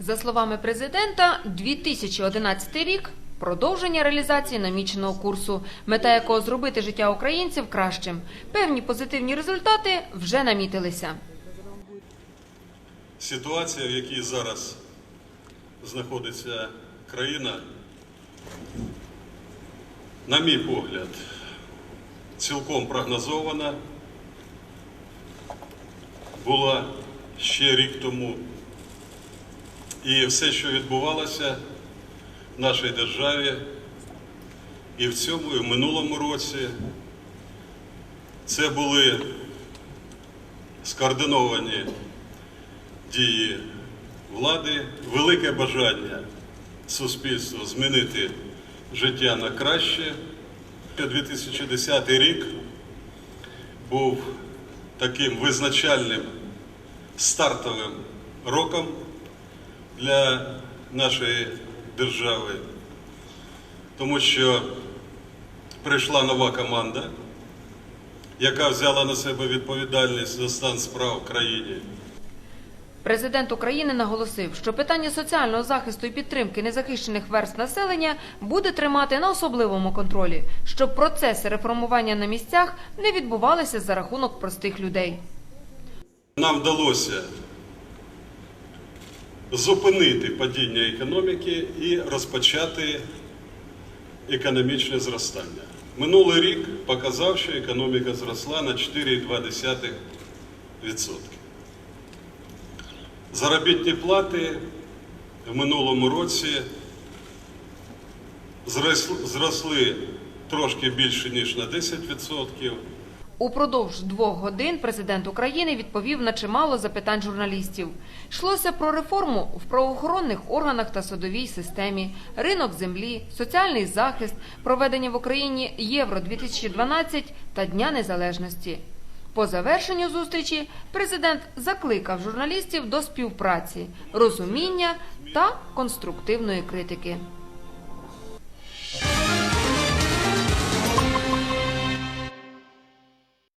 За словами президента, 2011 рік продовження реалізації наміченого курсу, мета якого зробити життя українців кращим. Певні позитивні результати вже намітилися. Ситуація, в якій зараз знаходиться країна, на мій погляд, цілком прогнозована, була ще рік тому. І все, що відбувалося в нашій державі, і в цьому, і в минулому році, це були скоординовані дії влади, велике бажання суспільства змінити життя на краще. 2010 рік був таким визначальним стартовим роком для нашої держави, тому що прийшла нова команда, яка взяла на себе відповідальність за стан справ в країні. Президент України наголосив, що питання соціального захисту і підтримки незахищених верств населення буде тримати на особливому контролі, щоб процеси реформування на місцях не відбувалися за рахунок простих людей. Нам вдалося зупинити падіння економіки і розпочати економічне зростання. Минулий рік показав, що економіка зросла на 4,2%. Заробітні плати в минулому році зросли- трошки більше, ніж на 10%. Упродовж двох годин президент України відповів на чимало запитань журналістів. Йшлося про реформу в правоохоронних органах та судовій системі, ринок землі, соціальний захист, проведення в Україні Євро 2012 та Дня Незалежності. По завершенню зустрічі президент закликав журналістів до співпраці, розуміння та конструктивної критики.